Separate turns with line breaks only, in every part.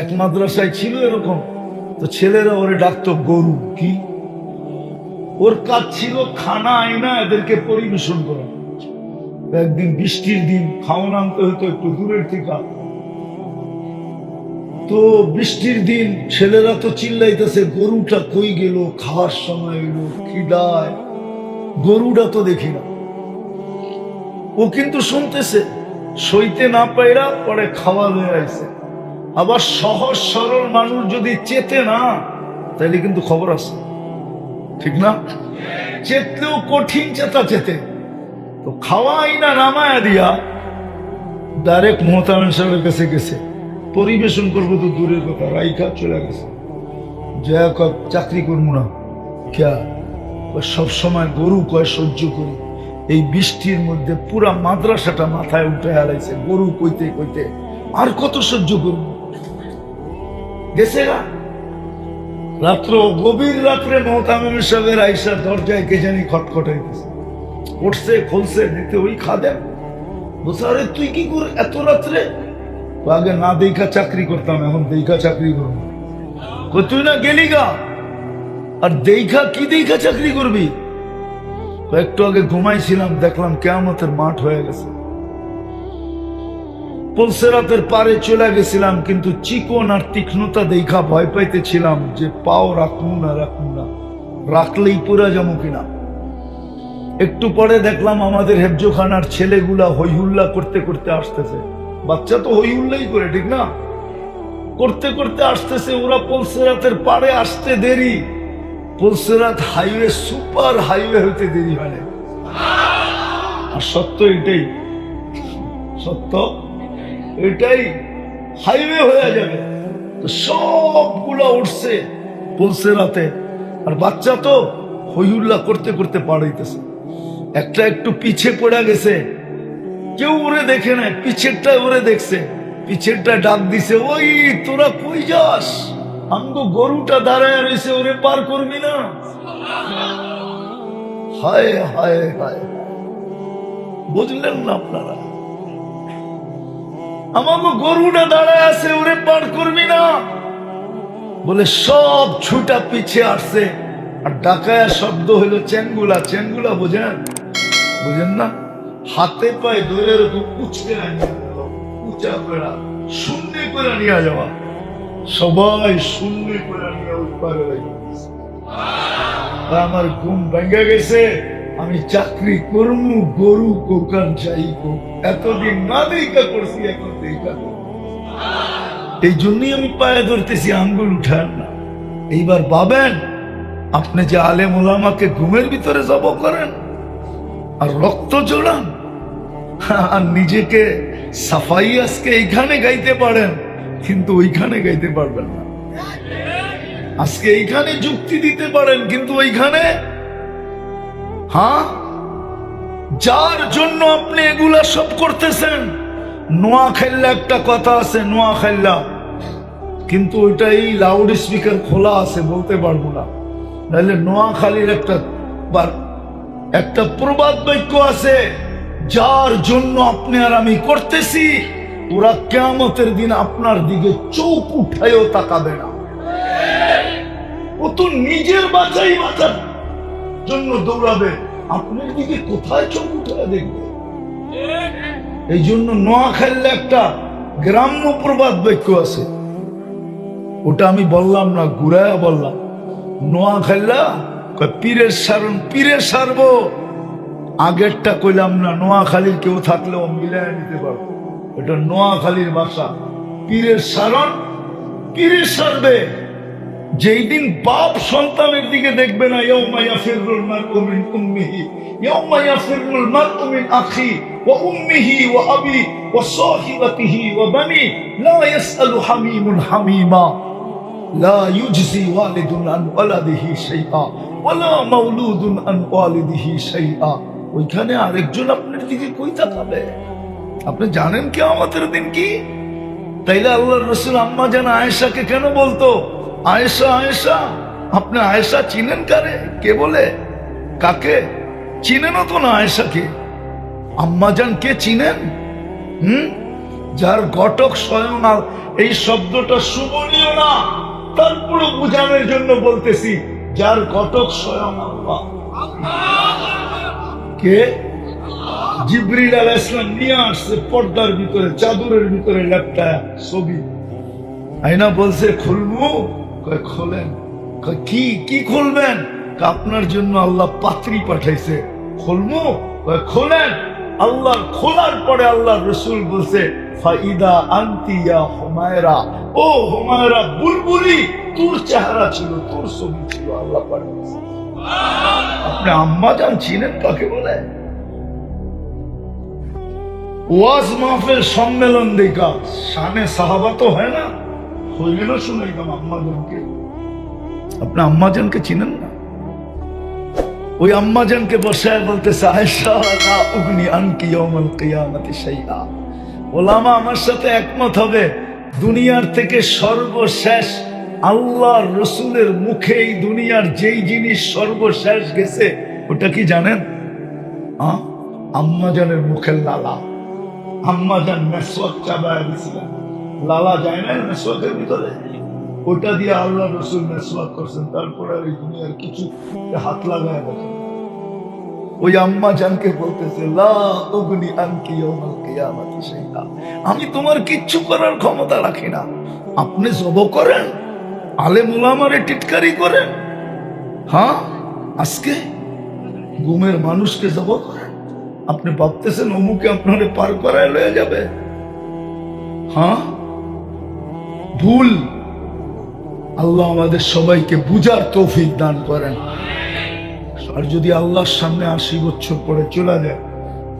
এক মাদ্রাসায় ছিল এরকম। তো ছেলেরা ওরে ডাকতো, গরু, কি? ওর কাজ ছিল খানা আইনা, এদেরকে পরিবেশন করা। একদিন বৃষ্টির দিন খাওয়ান আনতে হতো একটু দূরের থেকে। তো বৃষ্টির দিন ছেলেরা তো চিল্লাইতেছে, গরুটা কই গেল? খাওয়ার সময় এলো খিদায় গরুটা তো দেখি না। ও কিন্তু শুনতেছে, সইতে না পাইরা পরে খাওয়া হয়ে আইছে। আবার সহজ সরল মানুষ যদি চেতে না তাহলে কিন্তু খবর আছে। ঠিক না? চেতলেও কঠিন চেতা চেতে। তো খাওয়াই না নামায়া দিয়া ডাইরেক্ট মোহতামিন সাহেবের কাছে গেছে। পরিবেশন করব তো দূরের কথা রাইখা চলে গেছে। কয় চাকরি করব না। ক্যা? সব সময় গরু কয়, সহ্য করি। এই বৃষ্টির মধ্যে পুরা মাদ্রাসাটা মাথায় উঠে হারাইছে, গরু কইতে কইতে। আর কত সহ্য করব? গেছে না রাত্র, গভীর রাত্রে মহতামিম সাহেবের আইসা দরজায় কে জানি খটখটাইতেছে। উঠছে, খুলছে দিতে ওই খাদেন বলছে, আরে, তুই কি করে এত রাত্রে? আগে না দেখা চাকরি করতাম, এখন দেখা চাকরি করব। তুই না গেলি গা? আর দেখা, কি দেখা চাকরি করবি? একটু আগে ঘুমাইছিলাম, দেখলাম কেমতের মাঠ হয়ে গেছে। পলসেরাতের পারে চলে গেছিলাম, কিন্তু চিকন আর তীক্ষ্ণতা দেখা ভয় পাইতেছিলাম যে পাও রাখব না রাখব না। রাখলেই পুরা যাব কিনা। একটু পরে দেখলাম আমাদের হেফজোখানার ছেলেগুলা হইহুল্লা করতে করতে আসতেছে। বাচ্চা তো হইহুল্লাই করে, ঠিক না? করতে করতে আসতেছে, ওরা পলসেরাতের পারে আসতে দেরি। পলসেরাত হাইওয়ে, সুপার হাইওয়ে হইতে দেরি হয় আর সত্য এটাই, সত্য এটাই হাইওয়ে হয়ে যাবে। তো সবগুলা উঠছে পলসেরাতে আর বাচ্চা তো হইহুল্লা করতে করতে পাড়াইতেছে একটা একটু পিছে পড়ে গেছে। কেউ ওরে দেখে না পিছেরটা ওরে দেখছে। পিছেরটা ডাক দিছে, ওই, তোরা কই যাস? আমগো গরুটা দাঁড়ায় রয়েছে ওরে পার করবি না? হায় হায় হায়। বুঝলেন না আপনারা? আমাকে গরুটা দাঁড়ায় আছে, ওরে পার করবি না। বলে, সব ছুটা পিছে আসছে। আর ডাকায়া শব্দ হইল চেনগুলা চেনগুলা বোঝেন? বুঝেন না? হাতে পায়ে ধরে এরকম উঁচকে উঁচা করে শূন্য করে নিয়ে যাওয়া। সবাই শূন্য করে নিয়ে আর আমার ঘুম ভেঙে গেছে। আমি চাকরি করমু গরু কোকান চাই এতদিন না দেখা করছি, এখন দেখা করব। এই জন্যই আমি পায়ে ধরতেছি, আঙ্গুল উঠান না। এইবার ভাবেন, আপনি যে আলেম ওলামাকে ঘুমের ভিতরে জব করেন আর রক্ত জোড়ান, আর নিজেকে সাফাই আজকে এইখানে গাইতে পারেন, কিন্তু ওইখানে গাইতে পারবেন না। আজকে এইখানে যুক্তি দিতে পারেন, কিন্তু ওইখানে হ্যাঁ? যার জন্য আপনি এগুলা সব করতেছেন? নোয়া খেললে একটা কথা আছে নোয়া খেললা কিন্তু ওইটা এই লাউড স্পিকার খোলা আছে, বলতে পারব না। নাহলে নোয়াখালীর একটা বার- একটা প্রবাদ বাক্য আছে, যার জন্য আপনি আর আমি করতেছি, ওরা কেমতের দিন আপনার দিকে চোখ উঠায়ও তাকাবে না। ও তো নিজের বাঁচাই বাঁচার জন্য দৌড়াবে। আপনার দিকে কোথায় চোখ উঠায় দেখবে? এই জন্য নোয়াখালীর একটা গ্রাম্য প্রবাদ বাক্য আছে। ওটা আমি বললাম না, ঘুরায়া বললাম। নোয়া খাইলা পীরের সারণ, পীরের সারব। আগেরটা কইলাম না, নোয়াখালীর কেউ থাকলেও মিলাই নিতে পারব এটা নোয়াখালীর ভাষা। পীরের সারণ, পীরের সারবে। যেই দিন বাপ সন্তানের দিকে দেখবে না মায়া ফিরুল মারউ মিন উম্মিহি ইয়াউমাইয়া ফিরুল মারউ মিন আখি ওয়া উম্মিহি ওয়া আবি ওয়া সাহিবাতিহি ওয়া বানি, লা ইয়াসআলু হামিমুন হামিমা, লা ইউজজি ওয়ালিদুন আন ওয়ালাদিহি শাইআ ওয়ালা মাউলুদুন আন ওয়ালিদিহি শাইআ। ওইখানে আরেকজন আপনার দিকে কই তাকাবে? আপনি জানেন কি আমাদের দিন কি? তাইলে আল্লাহর রাসূল আম্মা জান আয়েশাকে কেন বলতো? আয়েশা আয়েশা, আপনি আয়েশা চিনেন কারে? কে বলে? কাকে? চিনেন তো না আয়েশাকে। আম্মা যান কে চিনেন? হুম? যার ঘটক স্বয়ং আল- এই শব্দটা শুভনীয় না তারপরে বোঝানোর জন্য বলতেছি, যার ঘটক স্বয়ং আল্লাহ। কে? জিবরিল আলাহ ইসলাম নিয়ে আসছে পর্দার ভিতরে, চাদরের ভিতরে ল্যাপটা ছবি। আইনা বলছে, খুলবো? কয় খোলেন? কি কি খুলবেন? আপনার জন্য আল্লাহ পাত্রী পাঠাইছে। খুলবো কয় খোলেন। আল্লাহ খোলার পরে আল্লাহ রসুল বলছে ফাইদা আন্তিয়া হোমায়রা। ও হোমায়রা বুলবুলি তোর চেহারা ছিল তোর ছবি ছিল আল্লাহ আপনি আম্মা যান চিনেন কাকে বলে? ওয়াজ মাহফিল সম্মেলন দেখা শানে সাহাবা তো হয় না? না শুনাইতাম আম্মাজানকে আপনি আম্মাজানকে চিনেন না? ওই আম্মাজানকে বসায় বলতেছে, আয়েশা, লা উগনি আনকি ইয়াউমাল কিয়ামাতি শাইআ। ওলামা আমার সাথে একমত হবে, দুনিয়ার থেকে সর্বশেষ আল্লাহ রসুলের মুখে এই দুনিয়ার যেই জিনিস সর্বশেষ গেছে, ওটা কি জানেন? আম্মাজানের মুখের লালা। আম্মাজান মেসওয়াক চাবায় দিছিলেন লালা যায় না। মেসওয়াকের ভিতরে। ওটা দিয়ে আল্লাহ রসুল মেসওয়াক করছেন তারপরে আর এই দুনিয়ার কিছু হাত লাগায় দেখেন ওই আম্মা জানকে বলতেছে লা উগনি আনকি। আমি তোমার কিচ্ছু করার ক্ষমতা রাখি না। আপনি জব করেন আলে মুলামারে টিটকারি করেন। হ্যাঁ আজকে গুমের মানুষকে জব করেন। আপনি ভাবতেছেন অমুকে আপনারে পার করায় লয়ে যাবে। হ্যাঁ ভুল। আল্লাহ আমাদের সবাইকে বুঝার তৌফিক দান করেন। আর যদি আল্লাহর সামনে আশি বছর পরে চলে যায়,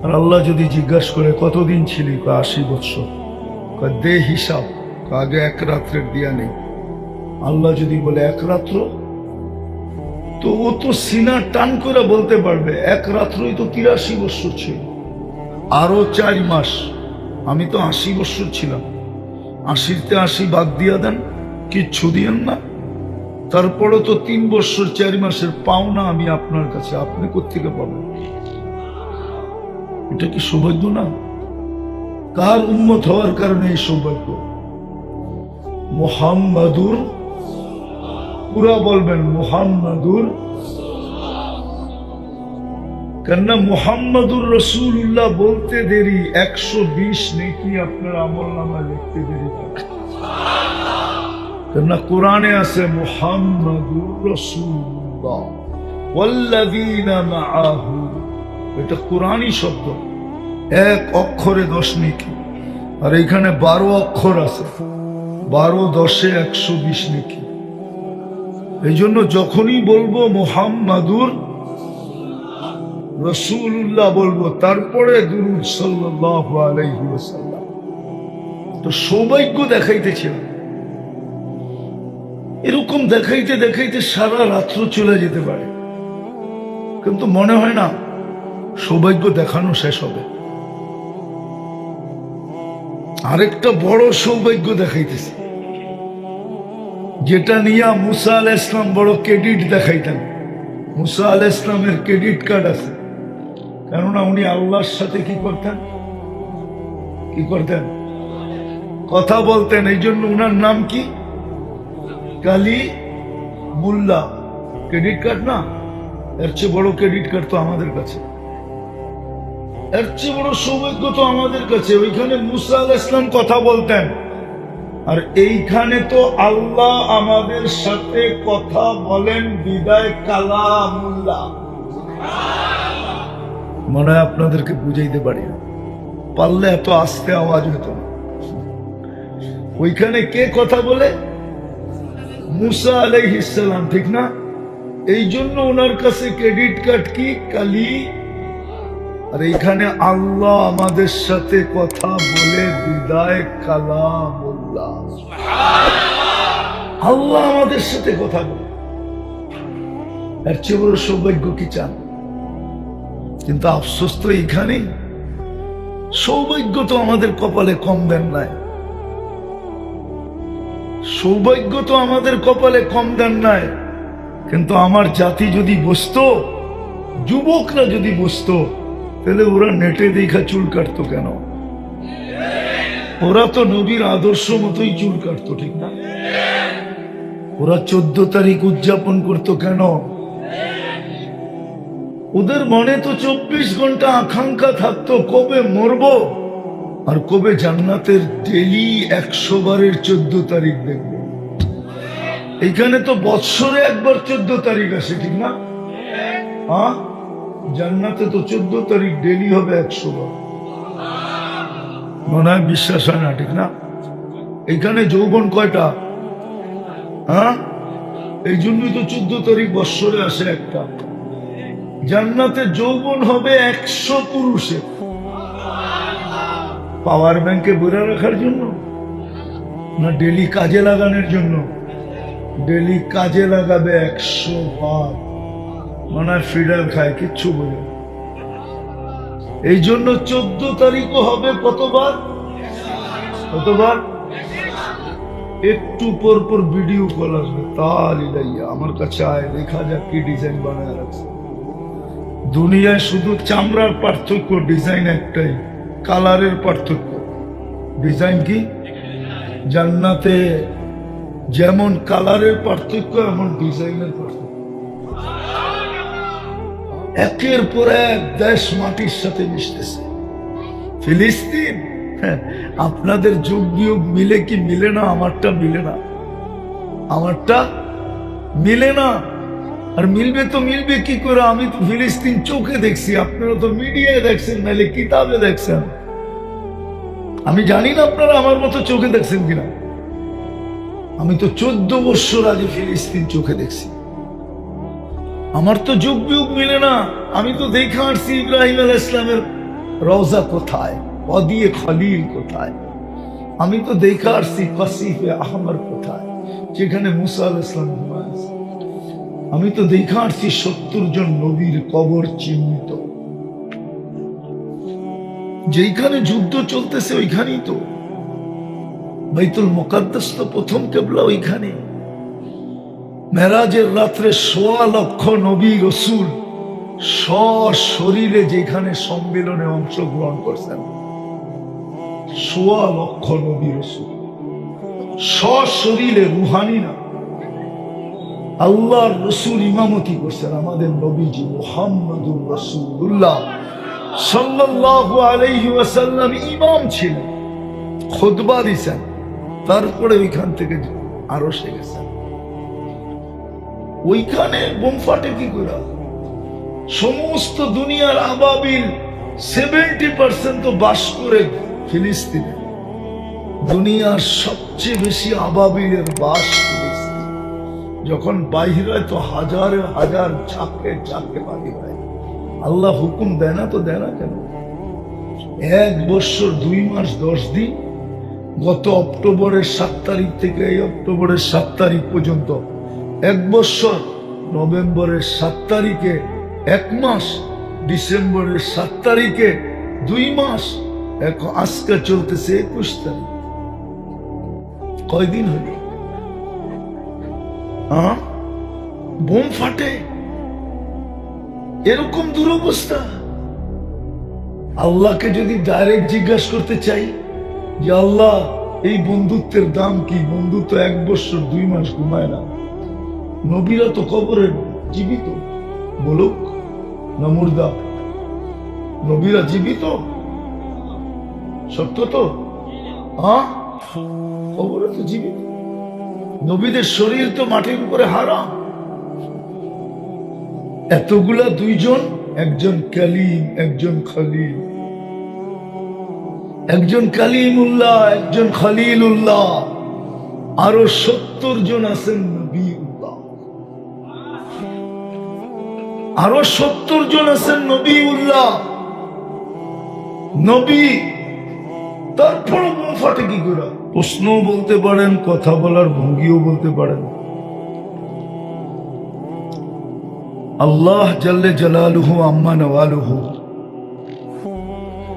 আর আল্লাহ যদি জিজ্ঞাসা করে, কতদিন ছিলি? আশি বছর দে হিসাব। আগে এক রাত্রের দিয়া নেই। আল্লাহ যদি বলে, এক রাত্র? তো ও তো সিনা টান করে বলতে পারবে, এক রাত্রই তো তিরাশি বছর ছিল। আরও চার মাস। আমি তো আশি বছর ছিলাম। আশিতে আশি বাদ দিয়া দেন, কিচ্ছু দিয়েন না। তারপরে তো তিন বছর চার মাসের পাওনা আমি আপনার কাছে, আপনি কোথেকে পাবেন? এটা কি সৌভাগ্য না? কার উন্মত হওয়ার কারণে এই সৌভাগ্য? মোহাম্মদুর, পুরা বলবেন মোহাম্মদুর কেননা মোহাম্মদুর রসুল্লাহ বলতে দেরি, একশো বিশ নেকি আপনার আমল নামা লিখতে দেরি কেননা কোরআনে আছে মোহাম্মদুর রসুল্লাহ এটা কোরআনই শব্দ। এক অক্ষরে দশ নেকি। আর এখানে বারো অক্ষর আছে। বারো দশে একশো বিশ নেকি। এই জন্য যখনই বলব মোহাম্মদুর রসুল্লাহ বলব, তারপরে দুরুদ সাল্লাল্লাহু আলাইহি ওয়াসাল্লাম। তো সৌভাগ্য দেখাইতেছিলাম এরকম দেখাইতে দেখাইতে সারা রাত্র চলে যেতে পারে। কিন্তু মনে হয় না, সৌভাগ্য দেখানো শেষ হবে। আরেকটা বড় সৌভাগ্য দেখাইতেছে। যেটা নিয়ে মুসা আল ইসলাম বড় ক্রেডিট দেখাইতেন। মুসা আল ইসলামের ক্রেডিট কার্ড আছে। কেননা উনি আল্লাহর সাথে কি করতেন? কি করতেন? কথা বলতেন, এই জন্য উনার নাম কি? কালি মুল্লা। ক্রেডিট কার্ড না? এর চেয়ে বড় ক্রেডিট কার্ড তো আমাদের কাছে। এর চেয়ে বড় সৌভাগ্য তো আমাদের কাছে। ওইখানে মুসা আল ইসলাম কথা বলতেন। আর এইখানে তো আল্লাহ আমাদের সাথে কথা বলেন, বিদায় কালামুল্লাহ। মনে হয় আপনাদেরকে বুঝাইতে পারি পারলে এত আস্তে আওয়াজ হতো ওইখানে কে কথা বলে? মুসা আলাইহিসাল্লাম ঠিক না? এই জন্য ওনার কাছে ক্রেডিট কার্ড কি? কালি। আর এইখানে আল্লাহ আমাদের সাথে কথা বলে বিদায় কালাম আল্লাহ আমাদের সাথে কথা বলে। এর চেয়ে বড় সৌভাগ্য কি চান? কিন্তু আফসোস তো এইখানে। সৌভাগ্য তো আমাদের কপালে কম দেন নাই। সৌভাগ্য তো আমাদের কপালে কম দেন নাই। কিন্তু আমার জাতি যদি বসতো, যুবকরা যদি বসতো, তাহলে ওরা নেটে দেখা চুল কাটতো কেন? ওরা তো নবীর আদর্শ মতোই চুল কাটতো, ঠিক না? ওরা চোদ্দ তারিখ উদযাপন করতো কেন? ওদের মনে তো চব্বিশ ঘণ্টা আকাঙ্ক্ষা থাকতো, কবে মরবো? আর কবে জান্নাতের ডেলি একশো বারের চোদ্দ তারিখ দেখব? এখানে তো বৎসরে একবার চোদ্দ তারিখ আসে, ঠিক না? হ্যাঁ? জান্নাতে তো চোদ্দ তারিখ ডেলি হবে একশো বার। মনে হয় বিশ্বাস হয় না, ঠিক না? এখানে যৌবন কয়টা? হ্যাঁ? এই জন্যই তো চোদ্দ তারিখ বৎসরে আসে একটা। জান্নাতে যৌবন হবে একশো পুরুষে। পাওয়ার ব্যাংকে বইরা রাখার জন্য? না ডেলি কাজে লাগানোর জন্য? ডেলি কাজে লাগাবে একশো বার মানে ফিডার খায়, কিচ্ছু বলে এই জন্য চোদ্দ তারিখও হবে কতবার? কতবার? একটু পর পর ভিডিও কল আসবে। তাহলে আমার কাছে আয়, দেখা যাক কি ডিজাইন বানায় রাখছে। দুনিয়ায় শুধু চামড়ার পার্থক্য ডিজাইন একটাই কালারের পার্থক্য। ডিজাইন কি? জান্নাতে যেমন কালারের পার্থক্য এমন ডিজাইনের পার্থক্য। একের পর এক দেশ মাটির সাথে মিশতেছে। ফিলিস্তিন? হ্যাঁ, আপনাদের যুগ বিয়োগ মিলে কি মিলে না? আমারটা মিলে না। আমারটা মিলে না। আর মিলবে তো মিলবে কি করে আমি তো ফিলিস্তিন চোখে দেখছি আপনারা তো মিডিয়ায় দেখছেন নাহলে কিতাবে দেখছেন আমি জানি না আপনারা আমার মতো চোখে দেখছেন কিনা আমি তো চোদ্দ বৎসর আগে ফিলিস্তিন চোখে দেখছি আমার তো যুগ বিয়োগ মিলে না আমি তো দেখে আসছি ইব্রাহিম আল ইসলামের রওজা কোথায় অদিয়ে খলিল কোথায় আমি তো দেখে আসছি কসিফে আহমর কোথায় যেখানে মুসা আল ইসলাম ঘুমায় আছে। আমি তো দেখে আসছি সত্তর জন নবীর কবর চিহ্নিত। যেইখানে যুদ্ধ চলতেছে ওইখানেই তো। বাইতুল মোকাদ্দাস তো প্রথম কেবলা ওইখানে। মেরাজের রাত্রে সোয়া লক্ষ নবী রসুল শরীরে যেখানে সম্মেলনে অংশগ্রহণ করছেন। সোয়া লক্ষ নবী রসুল। শরীরে রুহানি না। আল্লাহর রসুল ইমামতি করছেন আমাদের নবীজি মোহাম্মদুর রসুল্লাহ সাল্লাল্লাহু আলাইহি ওয়াসাল্লাম ইমাম খুতবা দিছেন, তারপরে ওইখান থেকে আরও সে গেছেন ওইখানে বোম ফাটে কি করে? সমস্ত দুনিয়ার আবাবিল সেভেন্টি পার্সেন্ট তো বাস করে ফিলিস্তিনে। দুনিয়ার সবচেয়ে বেশি আবাবিলের বাস যখন বাহির হয় তো হাজারে হাজার ঝাঁকে ঝাঁকে বাহির হয়। আল্লাহ হুকুম দেয় না তো দেয় না কেন? এক বছর, দুই মাস, দশ দিন, গত অক্টোবরের সাত তারিখ থেকে এই অক্টোবরের সাত তারিখ পর্যন্ত এক বছর, নভেম্বরের সাত তারিখে এক মাস, ডিসেম্বরের সাত তারিখে দুই মাস, এখন আজকে চলতেছে একুশ তারিখ। কয়দিন হল? হ্যাঁ? বোম ফাটে। এরকম দুরবস্থা। আল্লাহকে যদি ডাইরেক্ট জিজ্ঞাসা করতে চাই, যে আল্লাহ, এই বন্ধুত্বের দাম কি? বন্ধুত্ব এক বছর, দুই মাস ঘুমায় না। নবীরা তো কবরে জীবিত। বলুক না মুর্দা। নবীরা জীবিত? সত্য তো? হ্যাঁ? কবরে তো জীবিত। নবীদের শরীর তো মাটির উপরে হারাম। এতগুলা দুইজন, একজন কালিম, একজন খালিল। একজন কালিমুল্লাহ, একজন খালিলুল্লাহ। আরও সত্তর জন আছেন নবীউল্লাহ। আরও সত্তর জন আছেন নবী উল্লাহ নবী তারপর বোম ফাটে কি করে? প্রশ্নও বলতে পারেন, কথা বলার ভঙ্গিও বলতে পারেন। আল্লাহ জাল্লে জালালুহু আম্মা নওয়ালুহু।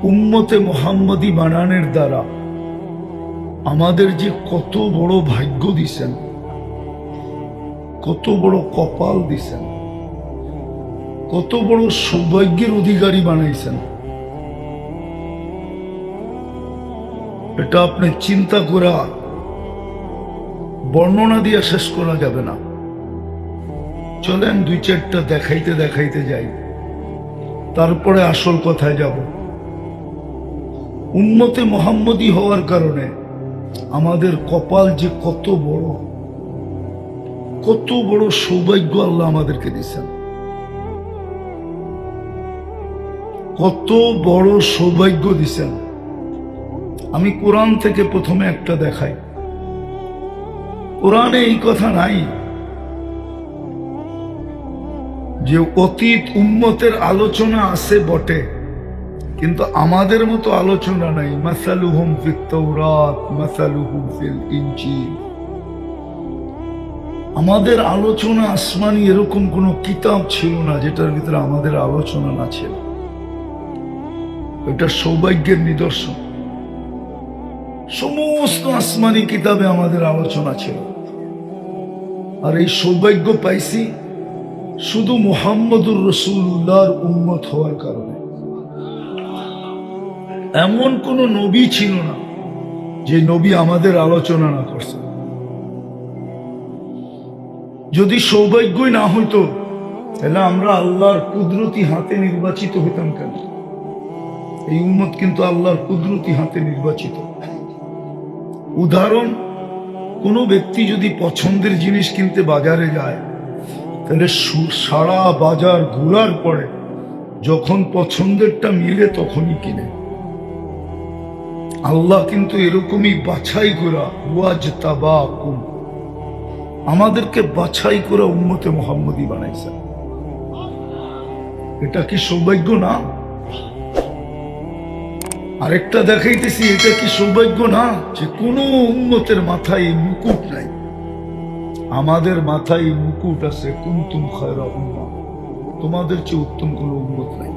উম্মতে মোহাম্মদী বানানের দ্বারা আমাদের যে কত বড় ভাগ্য দিছেন, কত বড় কপাল দিছেন, কত বড় সৌভাগ্যের অধিকারী বানাইছেন। এটা আপনি চিন্তা করা বর্ণনা দিয়ে শেষ করা যাবে না। চলেন দুই চারটা দেখাইতে দেখাইতে যাই। তারপরে আসল কথায় যাব। উন্মতে মোহাম্মদী হওয়ার কারণে আমাদের কপাল যে কত বড় কত বড় সৌভাগ্য আল্লাহ আমাদেরকে দিচ্ছেন কত বড় সৌভাগ্য দিছেন আমি কোরআন থেকে প্রথমে একটা দেখাই। কোরআনে এই কথা নাই যে অতীত উম্মতের আলোচনা আছে বটে, কিন্তু আমাদের মতো আলোচনা নাই। মাসালুহুম ফিত তৌরাত মাসালুহুম ফিল ইনজিল। আমাদের আলোচনা আসমানি এরকম কোনো কিতাব ছিল না যেটার ভিতরে আমাদের আলোচনা না ছিল। এটা সৌভাগ্যের নিদর্শন। সমস্ত আসমানি কিতাবে আমাদের আলোচনা ছিল। আর এই সৌভাগ্য পাইছি শুধু মোহাম্মদুর রসুল্লাহর উন্মত হওয়ার কারণে। এমন কোন নবী ছিল না যে নবী আমাদের আলোচনা না করছে। যদি সৌভাগ্যই না হইতো, তাহলে আমরা আল্লাহর কুদরতি হাতে নির্বাচিত হইতাম কেন? এই উম্মত কিন্তু আল্লাহর কুদরতি হাতে নির্বাচিত। উদাহরণ, কোনো ব্যক্তি যদি পছন্দের জিনিস কিনতে বাজারে যায়, তাহলে সারা বাজার ঘোরার পরে যখন পছন্দেরটা মিলে তখনই কিনে। আল্লাহ কিন্তু এরকমই বাছাই করা ওয়াজ তাবা কুম আমাদেরকে বাছাই করা উম্মতে মোহাম্মদী বানাইছে এটা কি সৌভাগ্য না? আরেকটা দেখাইতেছি, এটা কি সৌভাগ্য না যে কোনো উন্নতের মাথায় মুকুট নাই? আমাদের মাথায় মুকুট আছে কুন্তুম খায়রা উম্মা। তোমাদের চেয়ে উত্তম কোনো উন্মত নাই।